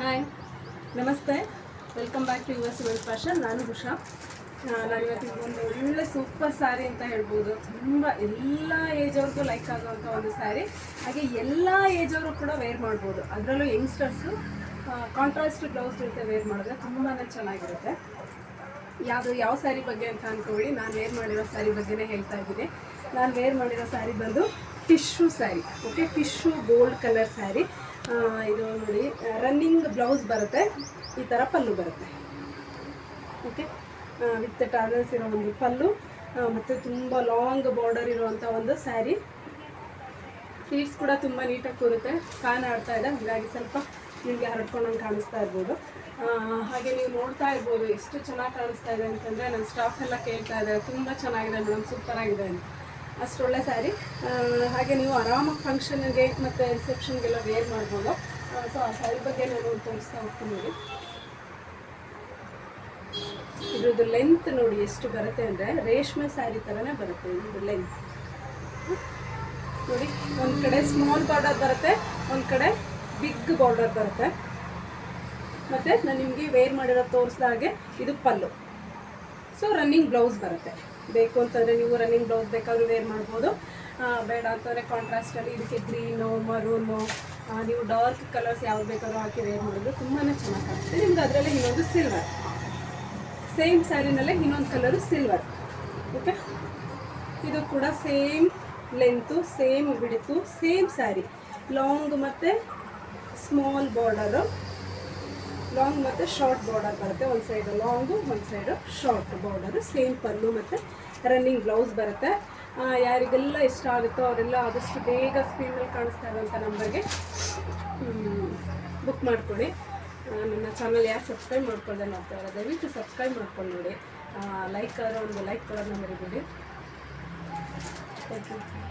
Hi ನಮಸ್ತೆ. Welcome back to your well fashion ನಾನು ಉಷಾ. ನಾನು ಒಂದು ಒಳ್ಳೆ ಸೂಪರ್ ಸ್ಯಾರಿ ಅಂತ ಹೇಳ್ಬೋದು. ತುಂಬ ಎಲ್ಲ ಏಜ್ ಅವ್ರಿಗೂ ಲೈಕ್ ಆಗುವಂಥ ಒಂದು ಸ್ಯಾರಿ ಹಾಗೆ ಎಲ್ಲ ಏಜ್ ಅವರು ಕೂಡ ವೇರ್ ಮಾಡ್ಬೋದು. ಅದರಲ್ಲೂ ಯಂಗ್ಸ್ಟರ್ಸು ಕಾಂಟ್ರಾಸ್ಟ್ ಬ್ಲೌಸ್ ಜೊತೆ ವೇರ್ ಮಾಡಿದ್ರೆ ತುಂಬಾ ಚೆನ್ನಾಗಿರುತ್ತೆ. ಯಾವುದು, ಯಾವ ಸ್ಯಾರಿ ಬಗ್ಗೆ ಅಂತ ಅಂದ್ಕೊಳ್ಳಿ ನಾನು ವೇರ್ ಮಾಡಿರೋ ಸ್ಯಾರಿ ಬಗ್ಗೆನೇ ಹೇಳ್ತಾ ಇದ್ದೀನಿ. ನಾನು ವೇರ್ ಮಾಡಿರೋ ಸ್ಯಾರಿ ಬಂದು tissue sari okay tissue gold colour sari ಇದು ನೋಡಿ ರನ್ನಿಂಗ್ ಬ್ಲೌಸ್ ಬರುತ್ತೆ, ಈ ಥರ ಪಲ್ಲು ಬರುತ್ತೆ. ಓಕೆ ವಿತ್ ಟಾರ್ನಲ್ಸ್ ಇರೋ ಒಂದು ಪಲ್ಲು ಮತ್ತು ತುಂಬ ಲಾಂಗ್ ಬಾರ್ಡರ್ ಇರುವಂಥ ಒಂದು ಸ್ಯಾರಿ ಫೀಟ್ಸ್ ಕೂಡ ತುಂಬ ನೀಟಾಗಿ ಕೂರುತ್ತೆ ಫ್ಯಾನ್ ಆಡ್ತಾ ಇದೆ, ಹಾಗಾಗಿ ಸ್ವಲ್ಪ ನಿಮಗೆ ಹರಡ್ಕೊಂಡಂಗೆ ಕಾಣಿಸ್ತಾ ಇರ್ಬೋದು. ಹಾಗೆ ನೀವು ನೋಡ್ತಾ ಇರ್ಬೋದು, ಎಷ್ಟು ಚೆನ್ನಾಗಿ ಕಾಣಿಸ್ತಾ ಇದೆ ಅಂತಂದರೆ ನನ್ನ ಸ್ಟಾಫ್ ಎಲ್ಲ ಕೇಳ್ತಾ ಇದೆ ತುಂಬ ಚೆನ್ನಾಗಿದೆ ಮೇಡಮ್ ಸೂಪರಾಗಿದೆ ಅಂತ. ಅಷ್ಟು ಒಳ್ಳೆ ಸ್ಯಾರಿ ಹಾಗೆ ನೀವು ಆರಾಮಾಗಿ ಫಂಕ್ಷನ್ಗೆ ಮತ್ತು ರಿಸೆಪ್ಷನ್ಗೆಲ್ಲ ವೇರ್ ಮಾಡ್ಬೋದು. ಸೊ ಆ ಸ್ಯಾರಿ ಬಗ್ಗೆ ನಾನು ತೋರಿಸ್ತಾ ಹೋಗ್ತೀನಿ. ನೋಡಿ ಇದ್ರದ್ದು ಲೆಂತ್ ನೋಡಿ ಎಷ್ಟು ಬರುತ್ತೆ ಅಂದರೆ ರೇಷ್ಮೆ ಸ್ಯಾರಿ ಥರನೇ ಬರುತ್ತೆ ಇದ್ರದ್ದು ಲೆಂತ್ ನೋಡಿ, ಒಂದು ಕಡೆ ಸ್ಮಾಲ್ ಬಾರ್ಡರ್ ಬರುತ್ತೆ, ಒಂದು ಕಡೆ ಬಿಗ್ ಬಾರ್ಡರ್ ಬರುತ್ತೆ. ಮತ್ತು ನಾನು ನಿಮಗೆ ವೇರ್ ಮಾಡಿರೋ ತೋರಿಸಿದ ಹಾಗೆ ಇದು ಪಲ್ಲು. ಸೊ ರನ್ನಿಂಗ್ ಬ್ಲೌಸ್ ಬರುತ್ತೆ. ಬೇಕು ಅಂತಂದರೆ ನೀವು ರನ್ನಿಂಗ್ ಬ್ಲೌಸ್ ಬೇಕಾದ್ರೂ ವೇರ್ ಮಾಡ್ಬೋದು. ಬೇಡ ಅಂತಂದರೆ ಕಾಂಟ್ರಾಸ್ಟಲ್ಲಿ ಇದಕ್ಕೆ ಗ್ರೀನು ಮರೂನು ನೀವು ಡಾರ್ಕ್ ಕಲರ್ಸ್ ಯಾವ್ದು ಬೇಕಾದ್ರೂ ಹಾಕಿ ವೇರ್ ಮಾಡಿದ್ರೆ ತುಂಬಾ ಚೆನ್ನಾಗಿ ಕಾಣುತ್ತೆ ನಿಮ್ಗೆ ಅದರಲ್ಲಿ ಇನ್ನೊಂದು ಸಿಲ್ವರ್ ಸೇಮ್ ಸ್ಯಾರಿನಲ್ಲೇ ಇನ್ನೊಂದು ಕಲರು ಸಿಲ್ವರ್ ಓಕೆ ಇದು ಕೂಡ ಸೇಮ್ ಲೆಂತು ಸೇಮ್ ಬಿಡಿತು ಸೇಮ್ ಸ್ಯಾರಿ ಲಾಂಗ್ ಮತ್ತು ಸ್ಮಾಲ್ ಬಾರ್ಡರು ಲಾಂಗ್ ಮತ್ತು ಶಾರ್ಟ್ ಬಾರ್ಡರ್ ಬರುತ್ತೆ. ಒಂದು ಸೈಡು ಲಾಂಗು ಒಂದು side short border same pallu ಮತ್ತು ರನ್ನಿಂಗ್ ಬ್ಲೌಸ್ ಬರುತ್ತೆ. ಯಾರಿಗೆಲ್ಲ ಇಷ್ಟ ಆಗುತ್ತೋ ಅವರೆಲ್ಲ ಆದಷ್ಟು ಬೇಗ ಸ್ಕ್ರೀನಲ್ಲಿ ಕಾಣಿಸ್ತಾ ಇರೋಂಥ ನಂಬರ್ಗೆ ಬುಕ್ ಮಾಡ್ಕೊಳ್ಳಿ. ನನ್ನ ಚಾನಲ್ ಯಾರು ಸಬ್ಸ್ಕ್ರೈಬ್ ಮಾಡ್ಕೊಳ್ಳದೆ ನೋಡ್ತಾ ಇರೋ ದಯವಿಟ್ಟು ಸಬ್ಸ್ಕ್ರೈಬ್ ಮಾಡ್ಕೊಂಡು ನೋಡಿ. ಲೈಕ್ ಆದರೆ ಒಂದು ಲೈಕ್ ಕೊಡೋದನ್ನ ಮರಿಬಿಡಿ. Thank you